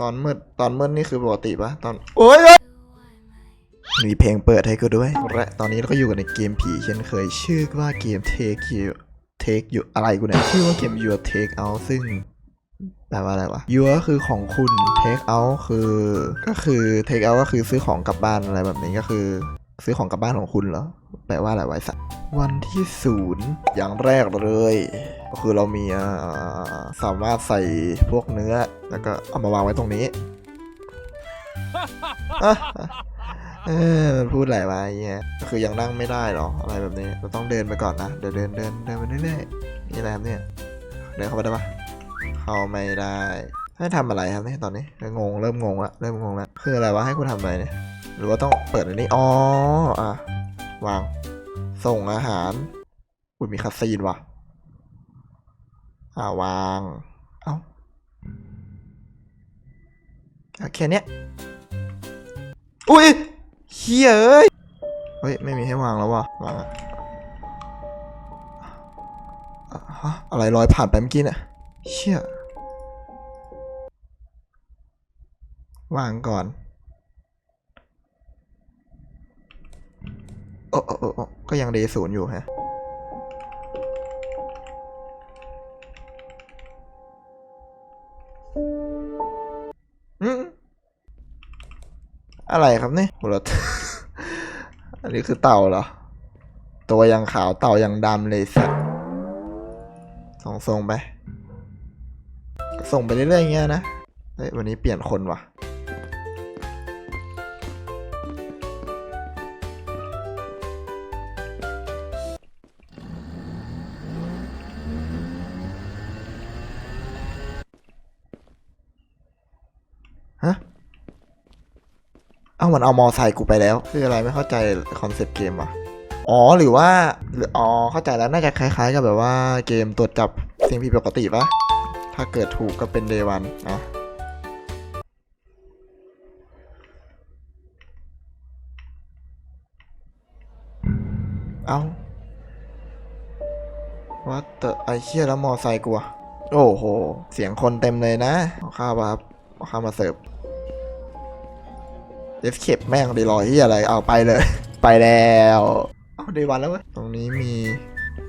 ตอนมืดตอนมืดนี่คือปกติปะตอนโอ้ยโอ๊ยมีเพลงเปิดให้กูด้วย และตอนนี้เราก็อยู่กันในเกมผีเช่นเคยชื่อว่าเกม Take You Take You อะไรกูเนี่ยชื่อว่าเกม Your Take Out ซึ่งแปลว่าอะไรวะ Your ก็คือของคุณ Take Out คือก็คือ Take Out ก็คือซื้อของกลับบ้านอะไรแบบนี้ก็คือ ซื้อของกลับบ้านของคุณเหรอแปลว่าอะไรไอ้สัตว์วันที่ศูนย์อย่างแรกเลย ก็คือเรามีสามารถใส่พวกเนื้อ แล้วก็เอามาวางไว้ตรงนี้อะเออมันพูดอะไรวะไอ้เงี้ยก็คือยังนั่งไม่ได้หรอ อะไรแบบนี้ เราต้องเดินไปก่อนนะ เดินเดินเดินเดินไปเรื่อยๆนี่อะไรครับเนี่ย เดินเข้าไปได้ปะเข้าไม่ได้ ให้ทำอะไรครับเนี่ยตอนนี้ งง เริ่มงงละ เริ่มงงละ คืออะไรวะ ให้กูทำอะไรเนี่ย หรือว่าต้องเปิดอันนี้ อ๋อ อะ วาง ส่งอาหาร อุ้ยมีคาซีนว่ะ อ่าวาง เอ้าอะแค่เนี้ย อุ้ยเฮียเอ้ย เฮ้ย ไม่มีให้วางแล้วว่ะ วางอะอะฮะ อะไรลอยผ่านไปเมื่อกี้เนี่ยเชี่ยวางก่อน โอ้โอ้โอ้โอ้ ก็ยังเดศูนย์อยู่ฮะอืมอะไรครับเนี่ยโหเราอันนี้คือเต่าเหรอ ตัวยังขาวเต่ายังดำเลยสัตว์ส่งส่งไป ส่งไปเรื่อยๆอย่างเงี้ยนะ เฮ้ยวันนี้เปลี่ยนคนว่ะ ฮะ เอ้ามันเอามอไซค์กูไปแล้ว คืออะไรไม่เข้าใจคอนเซปต์เกมวะอ๋อหรือว่าหรืออ๋อเข้าใจแล้วน่าจะคล้ายๆกับแบบว่าเกมตรวจจับสิ่งผิดปกติปะถ้าเกิดถูกก็เป็นเดวันนะเอาวัดเตอไอเชี่ยแล้วมอไซค์กูอะโอ้โห เสียงคนเต็มเลยนะข้าวครับ เอาข้าวมาเสิร์ฟเอฟเคปแม่งดีรอยที่อะไร เอาไปเลย ไปแล้วเอาเดวันแล้วเว้ย ตรงนี้มี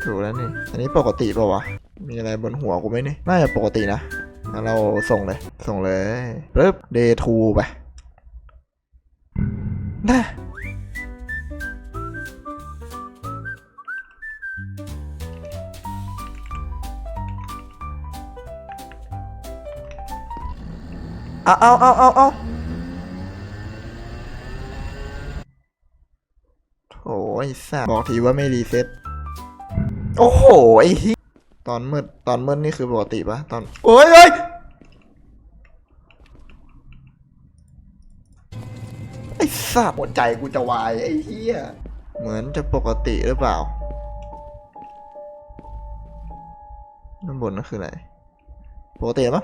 ถูกแล้วนี่ อันนี้ปกติเปล่าวะ มีอะไรบนหัวกูไหมนี่ น่าจะปกตินะงั้นเราส่งเลย ส่งเลยปึ๊บเดทูไปน่า เอาเอาเอาเอาเอาโถไอ้สัสบอกทีว่าไม่รีเซ็ตโอ้โหไอ้เหี้ยตอนมืดตอนมืดนี่คือปกติปะตอน โอ้ยเอ้ยไอ้สัสหัวใจกูจะวาย ไอ้เหี้ย เหมือนจะปกติหรือเปล่าด้านบนนั่นคืออะไร ปกติปะ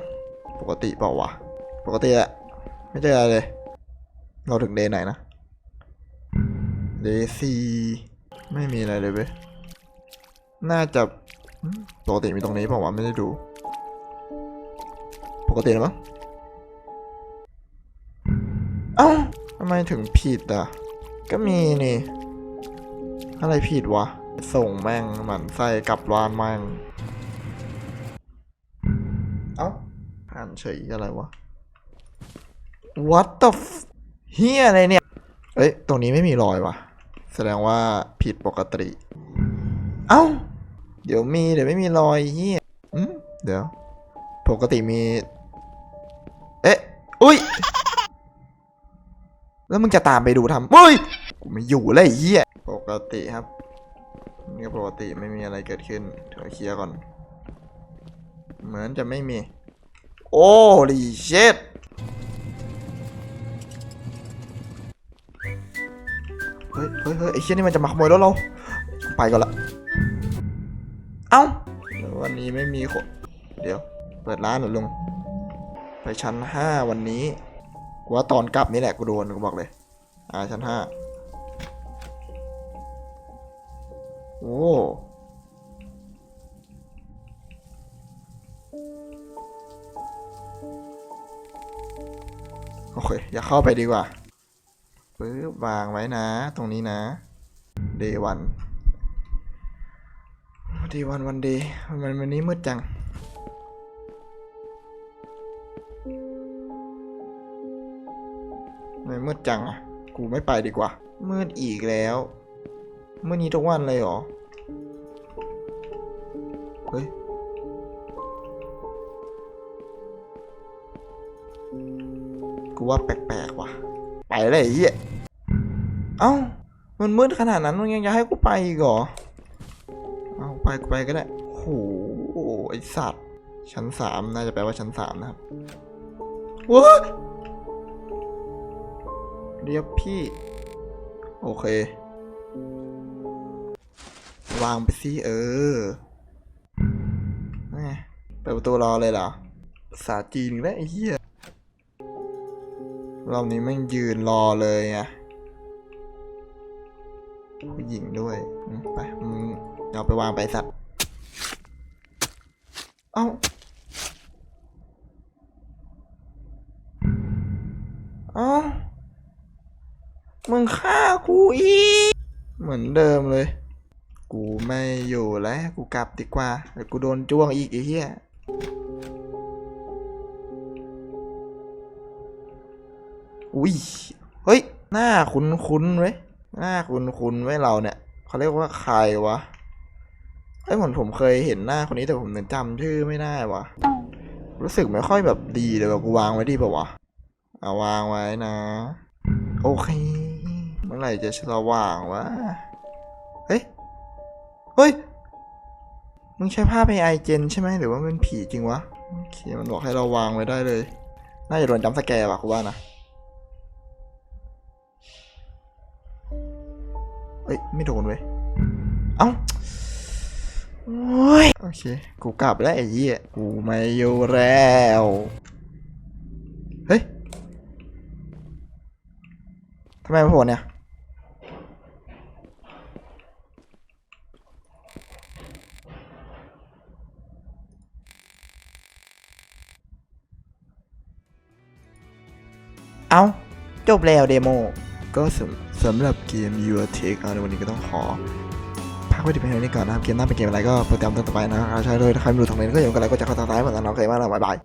ปกติเปล่าวะ ปกติแหละไม่เจออะไรเลย เราถึงเดย์ไหนนะ เดย์ซีไม่มีอะไรเลยเว้ย น่าจะปกติมีตรงนี้เปล่าวะไม่ได้ดู ปกตินะมั้งเอ้าทำไมถึงผิดอะ ก็มีนี่ อะไรผิดวะ ส่งแม่งหมันไส้กลับร้านแม่ง เอ้าผ่านเฉยอะไรวะ What the f เฮียอะไรเนี่ย เอ้ย ตรงนี้ไม่มีรอยวะแสดงว่าผิดปกติ เอ้า เดี๋ยวมีเดี๋ยวไม่มีรอยเฮียอืมเดี๋ยว ปกติมี เอ๊ะ อุ้ย แล้วมึงจะตามไปดูทำเฮ้ย กูไม่อยู่เลยเฮียปกติครับนี่ก็ปกติไม่มีอะไรเกิดขึ้นเดี๋ยวเคลียร์ก่อน เหมือนจะไม่มี โอ้ลีเชต ฮ้ยเฮ้ยเฮ้ยไอ้เชี่ยนี่มันจะมาขโมยรถเรา ไปก่อนละ เอ้าแล้ววันนี้ไม่มีคน เดี๋ยว เปิดร้านเหรอลุง ไปชั้นห้าวันนี้กูว่าตอนกลับนี่แหละกูโดนกูบอกเลย อ่าชั้นห้าโอ้โอเค อย่าเข้าไปดีกว่า ปึ๊บวางไว้นะ ตรงนี้นะ day one day one วัน day มันวันนี้มืดจัง ไมมืดจังอะ กูไม่ไปดีกว่า มืดอีกแล้วมืดนี้ทุกวันเลยเหรอ เฮ้ยกูว่าแปลกๆว่ะ ไปเลยอ้เหี้ยเอ้า มันมืดขนาดนั้นมึงยังจะให้กูไปอีกเหรอ เอาไปกูไปก็ได้โหไอสัตว์ ชั้นสามน่าจะแปลว่าชั้นสามนะครับว้าเรียกพี่ โอเค วางไปสิเออแม่เปิดประตูรอเลยเหรอภาษาจีนี่แล้วไอ้เหี้ย รอบนี้แม่งยืนรอเลยไงผู้หญิงด้วย ไปมึงเอาไปวางไปสัตว์ เอ้า เอ้า มึงฆ่ากูอีก เหมือนเดิมเลย กูไม่อยู่แล้ว กูกลับดีกว่าเดี๋ยวกูโดนจ้วงอีกไอ้เหี้ย อุ้ย เฮ้ย หน้าคุ้นคุ้นๆเว้ย หน้าคุ้นคุ้นๆไว้เราเนี่ย เขาเรียกว่าใครวะเอ้ยเหมือนผมเคยเห็นหน้าคนนี้แต่ผมจำชื่อไม่ได้วะรู้สึกไม่ค่อยแบบดีเลยแบบกูวางไว้ดีป่าวะเอาวางไว้นะ โอเค เมื่อไหร่จะสว่างวะ เฮ้ย เฮ้ย มึงใช้ผ้าไปไอเจนใช่ไหมหรือว่ามันเป็นผีจริงวะ โอเค มันบอกให้เราวางไว้ได้เลย น่าจะโดนจำสแกร์ว่ะกูว่านะ เอ้ยไม่โดนเว้ย เอ้าโอ้ยโอเค กูกลับแล้วไอ้เหี้ย กูไม่อยู่แล้ว เฮ้ยทำไมมาโผล่เนี่ย เอาจบแล้วเดโม ก็สำสำหรับเกม Your Take เอาในวันนี้ก็ต้องขอพักไว้ที่เพียงเท่านี้ก่อนนะครับ เกมหน้าเป็นเกมอะไรก็โปรแกรมต่อไปนะครับใช้เลยถ้าใครไม่รู้ทางไหนก็อย่าลืมกดไลค์กดแชร์กดติดตามเหมือนกันนะโอเคมากแล้วบ๊ายบาย